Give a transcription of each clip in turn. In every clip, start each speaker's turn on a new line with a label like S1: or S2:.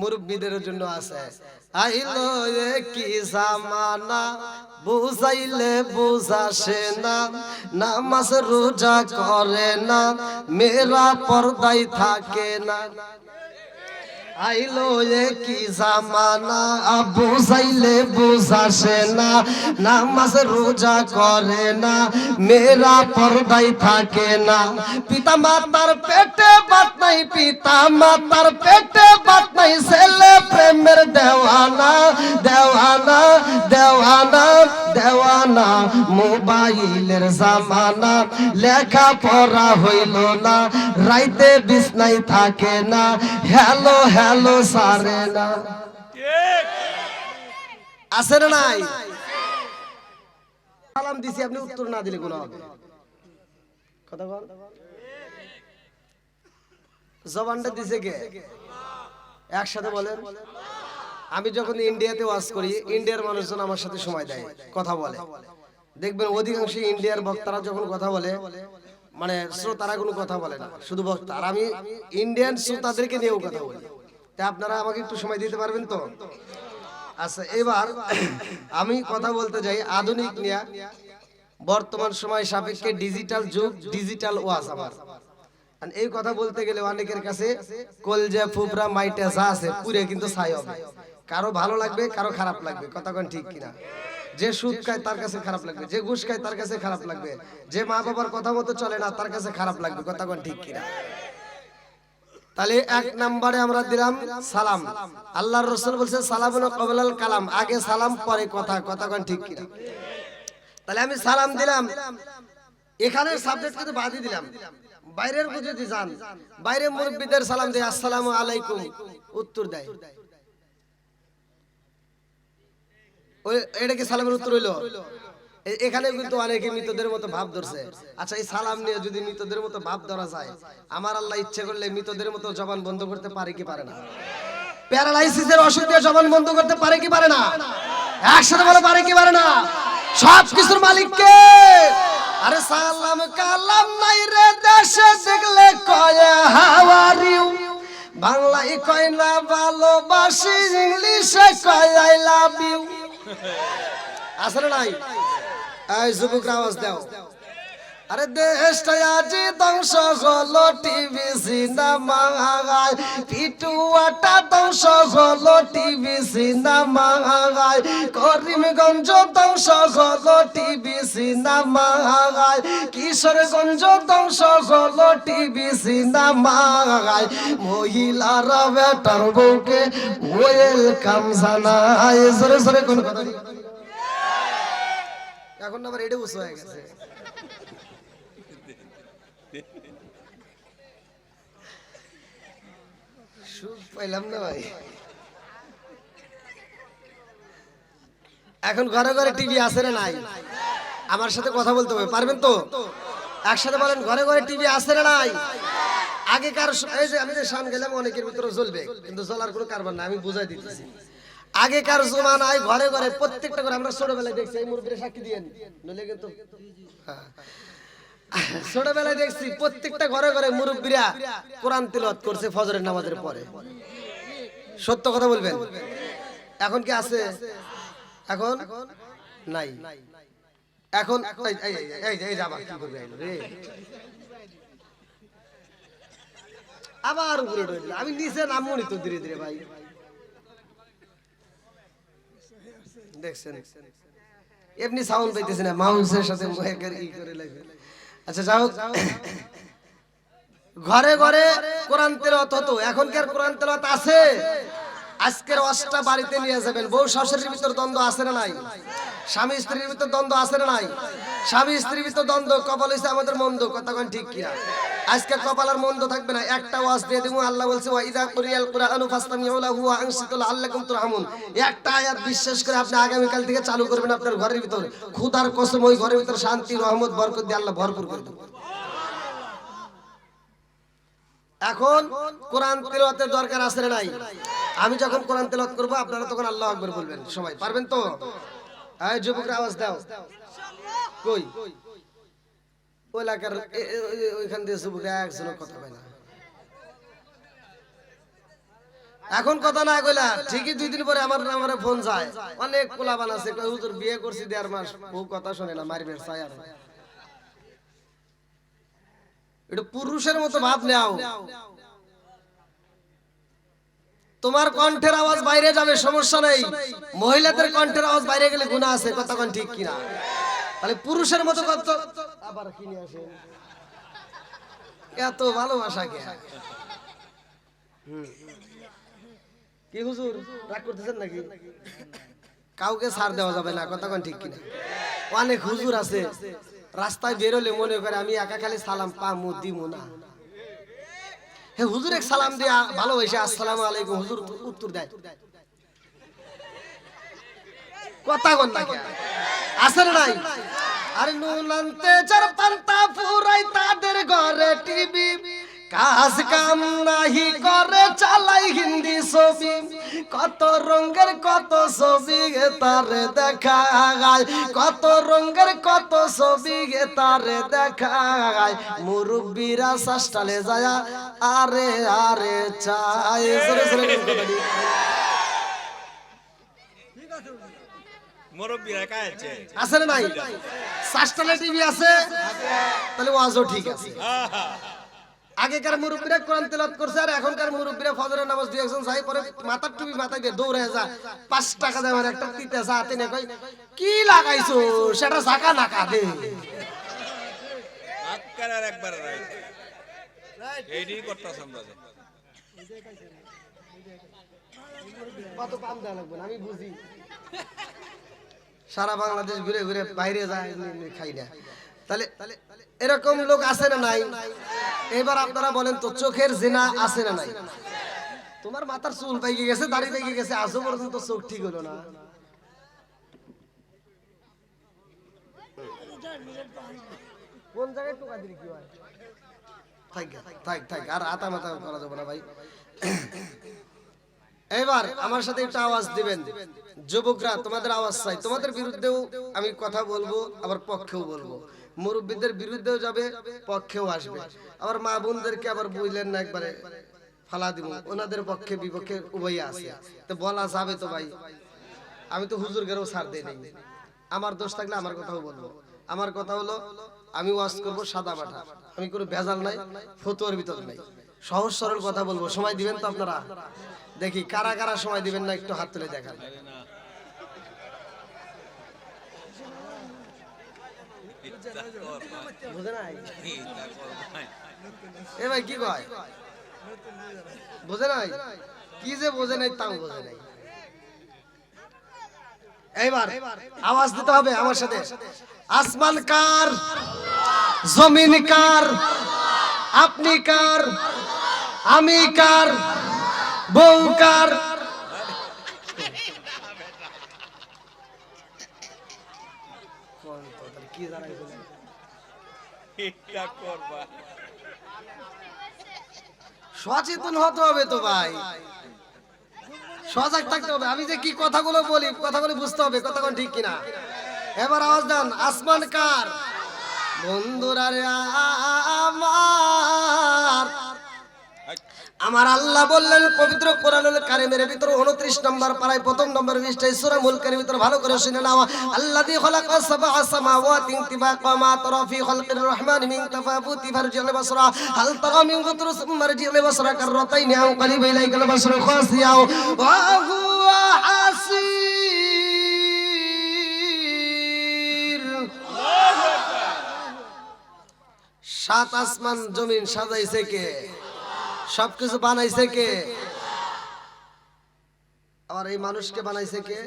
S1: মুরব্বীদের জন্য আছে। আইলো এ কি জামানা, বুঝাইলে বুঝাসে না। নামাজ রোজা করে না মেরা পর্দায় থাকে না। আইলো কি জামানা বুঝাইলে বুঝাসে না, নামাজ রোজা করে না মেরা পর্দায় থাকে না। পিতা মাতার পেটে বাত নাই পিতা মাতার পেটে বাত নাই, ছেলে প্রেমের দেওয়ানা দেওয়ানা দেওয়ানা। দেওয়ানা মোবাইলের জামানা লেখা পড়া হইল না, রাইতে বিছনাই থাকে না, হ্যালো হ্যালো, সারে না। আছে না নাই? সালাম দিছি, আপনি উত্তর না দিলে কোনো হবে কথা বল। জবানটা দিছে কে? একসাথে বলেন। আমি যখন ইন্ডিয়াতে ওয়াজ করি ইন্ডিয়ার মানুষজন আমার সাথে সময় দেয়, কথা বলে। দেখবেন অধিকাংশ ইন্ডিয়ার বক্তারা যখন কথা বলে মানে শ্রোতারা কোনো কথা বলে না, শুধু বক্তা। আর আমি ইন্ডিয়ান শ্রোতাদেরকে নিয়েও কথা বলি। তা আপনারা আমাকে একটু সময় দিতে পারবেন তো? আচ্ছা এবার আমি কথা বলতে যাই আধুনিক নিয়ে। বর্তমান সময় সাপেক্ষে ডিজিটাল যুগ ডিজিটাল ওয়াজ আমার। এই কথা বলতে গেলে অনেকের কাছে কলজা ফুবরা মাইটা যা আছে, পুরে কিন্তু ছাই হবে। কারও ভালো লাগবে কারও খারাপ লাগবে। কথা কোন ঠিক কিনা? যে সুদ খায় তার কাছে খারাপ লাগবে যে ঘুষ খায় তার কাছে খারাপ লাগবে। যে মা বাবার কথা মতো চলে না তার কাছে খারাপ লাগবে কথা কোন ঠিক কিনা? তাহলে এক নম্বরে আমরা দিলাম সালাম। আল্লাহর রসুল বলছে সালাম কবলাল কালাম। আগে সালাম পরে কথা কথা কোন ঠিক কিনা? তাহলে আমি সালাম দিলাম। এখানে সাবজেক্ট কিন্তু বাদই দিলাম। বাইরের যদি যান। বাইরে মুরব্বীদের সালাম দেয় আসসালামু আলাইকুম। উত্তর দেয়। ওই এটা কি সালামের উত্তর হইল? এখানে কিন্তু অনেকে মৃতদের মতো ভাব ধরছে। আচ্ছা এই সালাম নিয়ে যদি মৃতদের মতো ভাব ধরা যায়, আমার আল্লাহ ইচ্ছে করলে মৃতদের মতো জবান বন্ধ করতে পারে কি পারে না? প্যারালাইসিসের ওষুধ দিয়ে জবান বন্ধ করতে পারে কি পারে না? একসাথে বলে, পারে কি পারে না? সব কিছুর মালিক কে? আরে সালাম কালাম নাই রে দেশে, দেখলে কয় হাওয়ারিউ বাংলায় কয় না, ভালোবাসি, ইংলিশে কয় আই লাভ ইউ। আসলে নাই এই যুবকরা আওয়াজ দাও আরে দেশটা আজ ধ্বংস হলো টিভি, সিনেমা পিটুয়াটা ধ্বংস হলো টিভি, সিনেমা করিমগঞ্জ ধ্বংস হলো টিভি, সিনেমা কিশোরগঞ্জ ধ্বংস হলো টিভি, সিনেমা মহিলারা বেটার বউকে ওয়েলকাম জানায়। সরে সরে কোন কথা এখন আবার এটা উঁচু হয়ে গেছে। এখন ঘরে ঘরে টিভি আছে না নাই? আমার সাথে কথা বলতে হবে, পারবেন তো? একসাথে বলেন, ঘরে ঘরে টিভি আছে না নাই? আগেকার এই যে আমি যে শান গেলাম, অনেকের ভিতরে জ্বলবে, কিন্তু জ্বলার কোনো কারবার না আমি বুঝাই দিতেছি। আগেকার জমানায় ঘরে ঘরে প্রত্যেকটা করে আমরা ছোটবেলায় দেখছি, এই মুরব্বীরা সাক্ষী দিয়ে নইলে কিন্তু হ্যাঁ। ছোটবেলায় দেখছি প্রত্যেকটা ঘরে ঘরে মুরব্বীরা কোরআন তিলত করছে ফজরের নামাজের পরে। সত্য কথা বলবেন? এখন কি আছে? এখন নাই। এখন আবার উপরে আমি নিচে নামবো নি তো ধীরে ধীরে ভাই। দেখছেন? এমনি সাউন্ড পাইতেছে না মাউসের সাথে করে লাগে আচ্ছা যাও। ঘরে ঘরে কোরআন তেলাওয়াত হতো। এখনকার কোরআন তেলাওয়াত আছে। আজকের অষ্টা বাড়িতে নিয়ে যাবেন। বউ শাশুড়ির ভিতর দ্বন্দ্ব আছে না নাই? স্বামী স্ত্রীর ভিতর দ্বন্দ্ব আছে না নাই? স্বামী স্ত্রীর ভিতর দ্বন্দ্ব, কপাল হইছে আমাদের মন্দ। কথা ঠিক কিনা? আজকে কপাল আর মন্দ থাকবে না, একটা ওয়াজ দিয়ে দেবো আল্লাহ বলছে, ওয়া ইদা কুরিয়াল কুরআনু ফাসতামিউ লাহু ওয়া আনসিতু লাআল্লাকুম তুরহামুন। একটা আয়াত বিশ্বাস করে আপনি আগামী কাল থেকে চালু করবেন আপনার ঘরের ভিতর। খুদার কসম, ওই ঘরের ভিতর শান্তি, রহমত, বরকত দিয়ে আল্লাহ ভরপুর করে দেবে এখন কোরআন তেলাওয়াতের দরকার আছে না নাই? আমি যখন কোরআন তেলাওয়াত করব, আপনারা তখন আল্লাহ আকবার বলবেন। সবাই, পারবেন তো? এই যুবকরা আওয়াজ দাও। কই? ওই এলাকার ওইখান দিয়ে যুবকরা একজনের কথা কয় না। এখন কথা না কইলা, ঠিকই দুই দিন পরে আমার আমার ফোন যায়। অনেক কোলাবান আছে হুজুর বিয়ে করছি দেড় মাস, বউ কথা শুনে না মারবে চাই আর এটা পুরুষের মতো ভাব নেও। তোমার কণ্ঠের আওয়াজ বাইরে যাবে, সমস্যা নেই। মহিলাদের কণ্ঠের আওয়াজ বাইরে গেলে গুণা আছে, কথা কোন ঠিক কিনা? তাহলে পুরুষের মতো কত আবার কি নিয়ে আসে? এত ভালোবাসা কে? কি হুজুর, রাগ করতেছেন নাকি? কাউকে ছাড় দেওয়া যাবে না, কথা কোন ঠিক কিনা? অনেক হুজুর আছে, রাস্তায় বেরোলে মনে করে আমি একা খালি সালাম পামু, দিমু না। হে হুজুর, এক সালাম দিয়া ভালোবাসে, আসসালামু আলাইকুম, হুজুর উত্তর দেয়। কথা কন না কে? আছে না নাই? আরে নুনান্তে চার পান্তা ফুরাই তাদের ঘরে টিভি। কাজ কাম নাহি করে, চালাই হিন্দি ছবি। কত রঙের, কত ছবি তারে দেখা গায় কত রঙের, কত ছবি তারে দেখা গায় মুরব্বীরা সাস্টালে যায়, আরে আরে, চাই। আছে? না নাই সাস্টালে টিভি আছে তাহলে ওয়াজও ঠিক আছে। আগেকার মুরব্বীরা কোরআন তেলাওয়াত করছে আর এখনকার মুরব্বীরা ফজরের নামাজ দুই একজন যাই পরে মাথার টুপি মাথায় দিয়ে দৌড়ে যা পাঁচ টাকা দেয় আমার একটা তিতে যা হাতে কই কি লাগাইছো? সেটা জাকা না কাঁদে
S2: একবার রাইট এইটাই করতেছ আমরা যে।
S1: কত পাম লাগবে আমি বুঝি। সারা বাংলাদেশ ঘুরে ঘুরে বাইরে যায় খাই না। তাহলে এরকম লোক আছে না নাই? এবার আপনারা বলেন তো, চোখের জেনা আছে না নাই? তোমার মাথার চুল পাইকে গেছে, দাড়ি পাইকে গেছে, আজও পর্যন্ত চোখ ঠিক হলো না। কোন জায়গায় টোকা কি হয়? থাক থাক থাক আর আতা মাথা করা যাবে না ভাই। এবার আমার সাথে একটা আওয়াজ দিবেন। যুবকরা, তোমাদের আওয়াজ চাই। তোমাদের বিরুদ্ধেও আমি কথা বলব, আবার পক্ষেও বলব। মুরব্বীদের বিরুদ্ধেও যাবে, পক্ষেও আসবে। আবার মা বোনদেরকে আবার বুঝলেন না একবারে, ফালা দিব। ওনাদের পক্ষে, বিপক্ষে উভয় আছে। তো বলা যাবে তো ভাই। আমি তো হুজুর গেরও ছাড় দেই নাই। আমার দোষ থাকলে আমার কথাও বলব। আমার কথা হলো, আমি ওয়াজ করব সাদা মাঠা। আমি কোনো ভেজাল নাই, ফতুয়ার ভিতর নাই। সহজ, সরল কথা বলব। সময় দিবেন তো আপনারা? দেখি, কারা কারা সময় দিবেন না একটু হাত তুলে দেখান। এ ভাই, কি কয়? বুঝে নাই? কি যে বোঝে নাই, তাও বোঝে নাই। এইবার আওয়াজ দিতে হবে আমার সাথে। আসমান কার, জমিন কার আপনি কার? আমি কার? বউ কার? সচেতন হতে হবে তো ভাই। সজাগ থাকতে হবে। আমি যে কি কথাগুলো বলি, কথাগুলো বুঝতে হবে। কথাগুলো ঠিক কিনা? এবার আওয়াজ দেন, আসমান কার? আমার। আল্লাহ বললেন, পবিত্র কোরআনুল কারিমের ভিতর 29 নম্বর পারায় প্রথম নম্বর পৃষ্ঠায় সূরা মুলকের ভিতর ভালো করে শুনে নাও। আল্লাযী খালাকা সাবআ সামাওয়াতি তিবাকা মা তারা ফি খালকির রহমান মিন তাফাবুতি ফারজিল হাল তারা মিন গুতর মারজিল কাররাতাইন আও খাসিয়াও। সাত আসমান জমিন সাজাইছে কে? সবকিছু বানাইছে কে? আবার এই মানুষকে বানাইছে কে?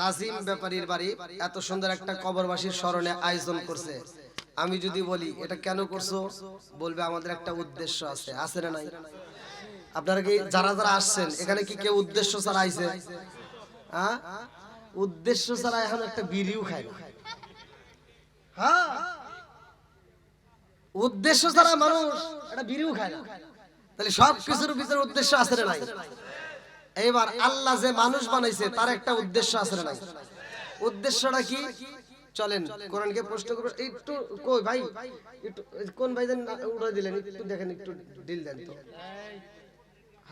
S1: নাজিম বাড়ি এত সুন্দর একটা কবরবাসীর স্মরণে আয়োজন করছে। আমি যদি বলি, এটা কেন করছ? বলবে আমাদের একটা উদ্দেশ্য আছে আছে না নাই? আপনারা কি যারা যারা আসছেন এখানে কি কেউ উদ্দেশ্য ছাড়া আইছে? হ্যাঁ? উদ্দেশ্য ছাড়া এখন একটা বিড়িও খায় না। হ্যাঁ? উদ্দেশ্য ছাড়া মানুষ একটা বিড়িও খায় না। তাহলে সব কিছুর ভিতরে উদ্দেশ্য আছে না নাই? এইবার আল্লাহ যে মানুষ বানাইছে তার একটা উদ্দেশ্য আছে না নাই? উদ্দেশ্যটা কি? চলেন কোরআনকে প্রশ্ন করব। একটু কই ভাই? একটু কোন ভাই দেন উড়ে দিলেন একটু দেখেন একটু ডিল দেন তো।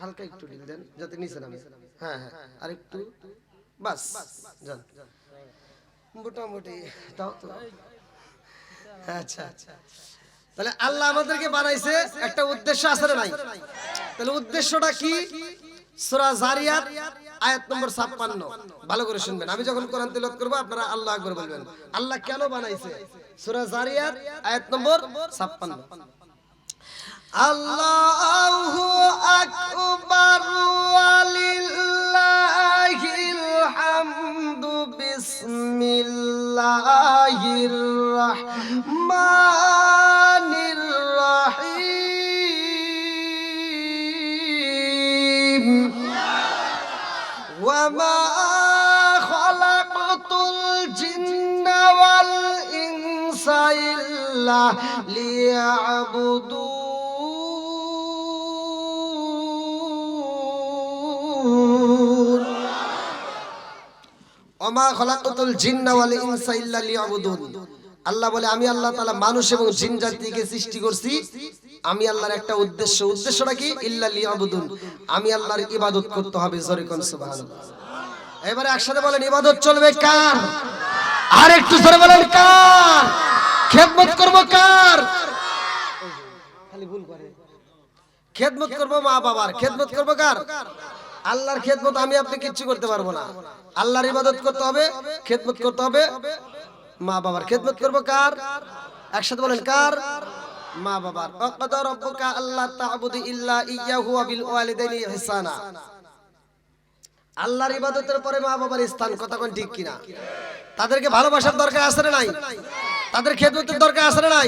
S1: হালকা একটু ডিল দেন যাতে নিচে নামে। হ্যাঁ হ্যাঁ আর একটু বাস যান। মোটামুটি তাও তো। আচ্ছা আচ্ছা। তাহলে আল্লাহ আমাদেরকে বানাইছে একটা উদ্দেশ্য আছে না নাই। তাহলে উদ্দেশ্যটা কি? সূরা জারিয়াত আয়াত নম্বর 56 ভালো করে শুনবেন। আমি যখন কোরআন তেলাওয়াত করব আপনারা আল্লাহ আকবার বলবেন। আল্লাহ কেন বানাইছে? সূরা জারিয়াত আয়াত নম্বর 56 আল্লাহু আকবার ওয়ালিল্লাহিল হামদু বিসমিল্লাহির রাহমানির রাহিম। ওয়ামা খালাকতুল জিন্না ওয়াল ইনসা ইল্লা লিয়াবুদুন আল্লাহ বলে, আমি আল্লাহ তাআলা মানুষ এবং জিন জাতিকে সৃষ্টি করছি। আমি আল্লাহর একটা উদ্দেশ্য। উদ্দেশ্যটা কি? ইল্লা লিয়াবুদুন। আমি আল্লাহর ইবাদত করতে হবে জোরে কোন সুবহানাল্লাহ। এবারে একসাথে বলেন, ইবাদত চলবে কার? আর একটু জোরে বলেন, কার? খেদমত করব কার? খালি ভুল করে। খেদমত করব মা বাবার খেদমত করব কার? আল্লাহর খেদমত আমি আপনি কিচ্ছু করতে পারব না। আল্লাহর ইবাদত করতে হবে, খেদমত করতে হবে। মা বাবার খেদমত করব কার? একসাথে বলেন কার? তাদেরকে ভালোবাসার দরকার না নাই? তাদের খেদমতের দরকার না নাই?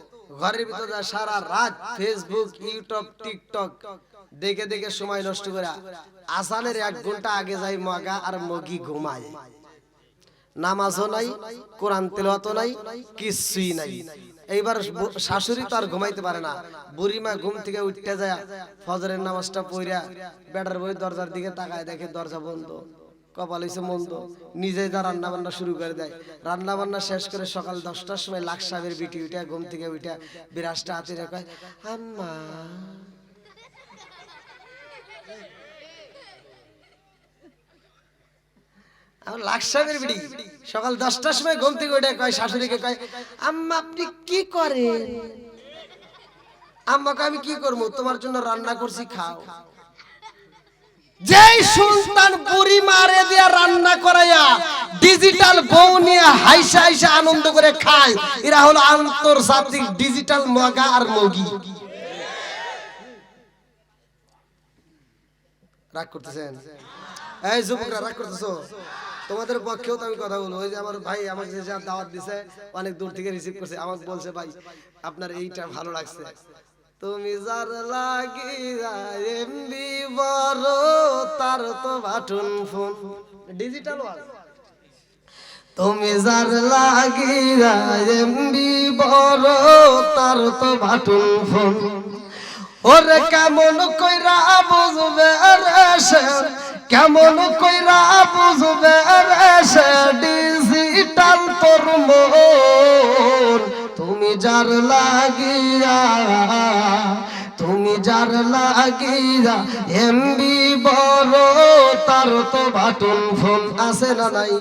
S1: ঘরের ভিতরে সারা রাত ফেসবুক ইউটিউব টিকটক দেখে দেখে সময় নষ্ট আসানের এক ঘণ্টা আগে যাই মগা আর মগি নামাজও নাই, কোরআন তেলাওয়াতও নাই, কিছুই নাই। এইবার শাশুড়ি তো আর ঘুমাইতে পারে না। বুড়িমা ঘুম থেকে উঠতে যায়, ফজরের নামাজটা পড়া বেটার বই দরজার দিকে তাকায় দেখে দরজা বন্ধ। কপাল হইছে মন্দ। নিজে যা রান্না বান্না শুরু করে দেয়। রান্না বান্না শেষ করে সকাল দশটার সময় লাখ সাহেবের বিটি উঠা ঘুম থেকে উঠা বিরাজটা হাতে রেখে আম্মা। আমার লাখ সাহেবের বিটি সকাল দশটার সময় ঘুম থেকে উঠে কয় শাশুড়িকে কয় আম্মা আপনি কি করেন? আম্মাকে আমি কি করব? তোমার জন্য রান্না করছি খাও। যেই সুলতান বুড়ি মারে দিয়া রান্না করাইয়া ডিজিটাল বউ নিয়ে হাইসা হাইসা আনন্দ করে খায়, এরা হলো আন্তর্জাতিক ডিজিটাল মগা আর মগি। রাগ করতেছেন? এই যুবকরা, রাগ তোমাদের পক্ষেও তো আমি কথা বলব। ওই যে আমার ভাই আমাকে দাওয়াত দিছে, অনেক দূর থেকে রিসিভ করছে। আমাকে বলছে, ভাই, আপনার এইটা ভালো লাগছে। তুমি যার লাগিয়া এমবি বড় তার তো বাটন ফোন। ডিজিটাল তুমি যার লাগিয়া এমবি বড় তার তো বাটন ফোন। ওরে কেমন কইরা বুঝবে রে সে? কেমন কইরা বুঝবে রে সে? ডিজিটাল তোর তুমি যার লাগিয়া, তুমি যার লাগিয়া এমবি বড়, তার তো বাটন ফোন আছে না নাই?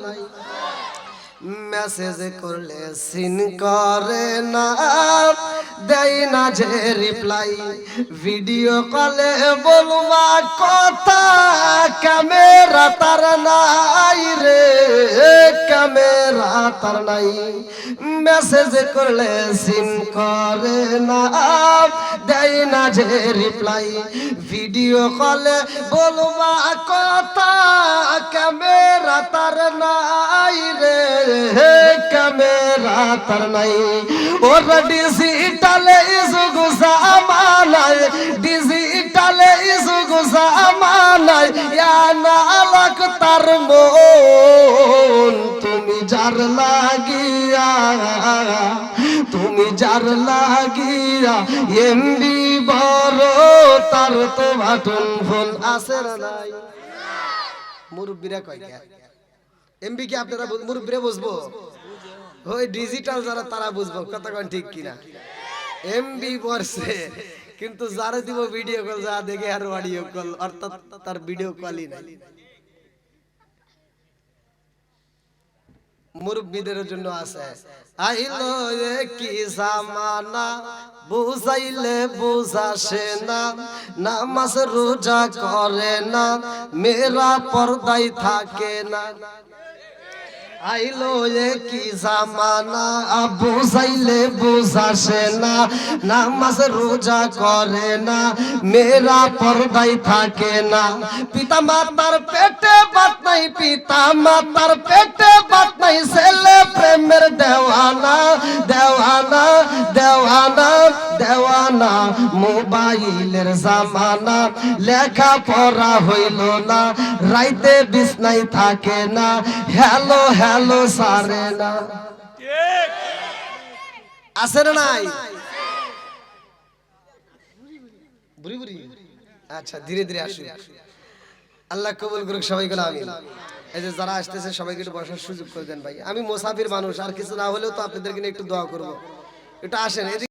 S1: মেসেজ করলে সিন করে না, দেয় না যে রিপ্লাই ভিডিও কলে বলবা কথা ক্যামেরা তার নাই রে ক্যামেরা তার নাই। মেসেজ করলে সিন করে না। দেয় না যে রিপ্লাই ভিডিও কলে বলবা কথা ক্যামেরা তার নাই রে। ক্যামেরা তার নাই। ওর ডিজিটালে ইসুগু সামানায় ডিজিটালে ইসুগু সামানায় ইয়া নালক তার মন। তুমি যার লাগিয়া, তুমি যার লাগিয়া এমবি বড় তার তো বাটন ফোন আছে নাই? মুরব্বীরা কয় এমবি কি আপনারা মুরব্বীরা বুঝব? ওই ডিজিটাল যারা, তারা বুঝব। কথা কন ঠিক কিনা? এমবি বর্ষে কিন্তু যারা দিব ভিডিও কল যা দেখে আর অডিও কল অর্থাৎ তার ভিডিও কলই নাই। মুরব্বীদের জন্য আছে। আইলো কি জামানা, বুঝাইলে বুঝাসে না। নামাজ রোজা করে না মেরা পর্দায় থাকে না। আইলো কি জামানা বুঝাইলে বুঝাসে না, নামাজ রোজা করে না মেরা পর্দায় থাকে না। পিতা মাতার পেটে বাত নাই পিতা মাতার পেটে বাত নাই, ছেলে প্রেমের দেওয়ানা দেওয়ানা দেওয়ানা। দেওয়ানা মোবাইলের জামানা লেখা পড়া হইল না, রাইতে বিছনাই থাকে না, হ্যালো হ্যালো, সারে না। না নাই? বুড়ি বুড়ি। আচ্ছা ধীরে ধীরে আসুন। আল্লাহ কবুল করুক সবাইকে আমি এই যে যারা আসতেছে, সবাইকে একটু বসার সুযোগ করে দেন ভাই। আমি মোসাফির মানুষ, আর কিছু না হলেও তো আপনাদেরকে একটু দোয়া করব। একটু আসেন